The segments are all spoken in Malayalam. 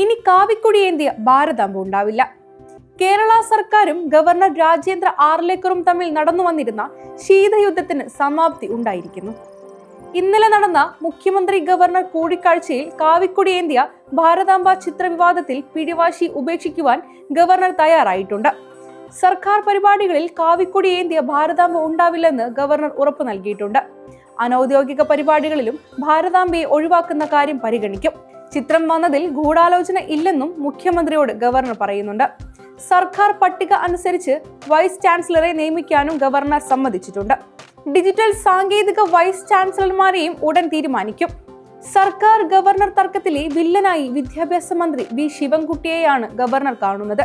ഇനി കാവിക്കൊടിയേന്തിയ ഭാരതാംബ ഉണ്ടാവില്ല. കേരള സർക്കാരും ഗവർണർ രാജേന്ദ്ര ആർലേക്കറും തമ്മിൽ നടന്നു വന്നിരുന്ന ശീതയുദ്ധത്തിന് സമാപ്തി ഉണ്ടായിരിക്കുന്നു. ഇന്നലെ നടന്ന മുഖ്യമന്ത്രി ഗവർണർ കൂടിക്കാഴ്ചയിൽ കാവിക്കൊടിയേന്തിയ ഭാരതാംബ ചിത്രവിവാദത്തിൽ പിടിവാശി ഉപേക്ഷിക്കുവാൻ ഗവർണർ തയ്യാറായിട്ടുണ്ട്. സർക്കാർ പരിപാടികളിൽ കാവിക്കൊടിയേന്തിയ ഭാരതാംബ ഉണ്ടാവില്ലെന്ന് ഗവർണർ ഉറപ്പു നൽകിയിട്ടുണ്ട്. അനൌദ്യോഗിക പരിപാടികളിലും ഭാരതാംബയെ ഒഴിവാക്കുന്ന കാര്യം പരിഗണിക്കും. ചിത്രം വന്നതിൽ ഗൂഢാലോചന ഇല്ലെന്നും മുഖ്യമന്ത്രിയോട് ഗവർണർ പറയുന്നുണ്ട്. സർക്കാർ പട്ടിക അനുസരിച്ച് വൈസ് ചാൻസലറെ നിയമിക്കാനും ഗവർണർ സമ്മതിച്ചിട്ടുണ്ട്. ഡിജിറ്റൽ സാങ്കേതിക വൈസ് ചാൻസലർമാരെയും ഉടൻ തീരുമാനിക്കും. സർക്കാർ ഗവർണർ തർക്കത്തിലെ വില്ലനായി വിദ്യാഭ്യാസ മന്ത്രി വി ശിവൻകുട്ടിയെയാണ് ഗവർണർ കാണുന്നത്.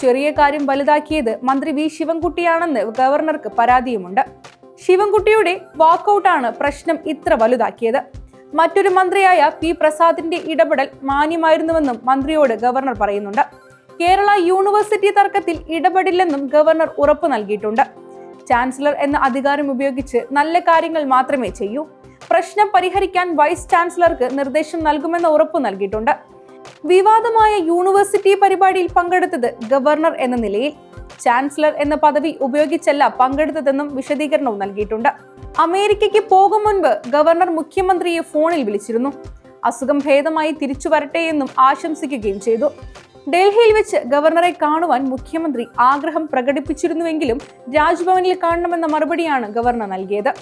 ചെറിയ കാര്യം വലുതാക്കിയത് മന്ത്രി വി ശിവൻകുട്ടിയാണെന്ന് ഗവർണർക്ക് പരാതിയുമുണ്ട്. ശിവൻകുട്ടിയുടെ വാക്കൌട്ടാണ് പ്രശ്നം ഇത്ര വലുതാക്കിയത്. മറ്റൊരു മന്ത്രിയായ പി പ്രസാദിന്റെ ഇടപെടൽ മാന്യമായിരുന്നുവെന്നും മന്ത്രിയോട് ഗവർണർ പറയുന്നുണ്ട്. കേരള യൂണിവേഴ്സിറ്റി തർക്കത്തിൽ ഇടപെടില്ലെന്നും ഗവർണർ ഉറപ്പു നൽകിയിട്ടുണ്ട്. ചാൻസലർ എന്ന അധികാരം ഉപയോഗിച്ച് നല്ല കാര്യങ്ങൾ മാത്രമേ ചെയ്യൂ. പ്രശ്നം പരിഹരിക്കാൻ വൈസ് ചാൻസലർക്ക് നിർദ്ദേശം നൽകുമെന്ന ഉറപ്പു നൽകിയിട്ടുണ്ട്. വിവാദമായ യൂണിവേഴ്സിറ്റി പരിപാടിയിൽ പങ്കെടുത്തത് ഗവർണർ എന്ന നിലയിൽ. ചാൻസലർ എന്ന പദവി ഉപയോഗിച്ചല്ല പങ്കെടുത്തതെന്നും വിശദീകരണവും നൽകിയിട്ടുണ്ട്. അമേരിക്കയ്ക്ക് പോകും മുൻപ് ഗവർണർ മുഖ്യമന്ത്രിയെ ഫോണിൽ വിളിച്ചിരുന്നു. അസുഖം ഭേദമായി തിരിച്ചു വരട്ടെ എന്നും ആശംസിക്കുകയും ചെയ്തു. ഡൽഹിയിൽ വെച്ച് ഗവർണറെ കാണുവാൻ മുഖ്യമന്ത്രി ആഗ്രഹം പ്രകടിപ്പിച്ചിരുന്നുവെങ്കിലും രാജ്ഭവനിൽ കാണണമെന്ന മറുപടിയാണ് ഗവർണർ നൽകിയത്.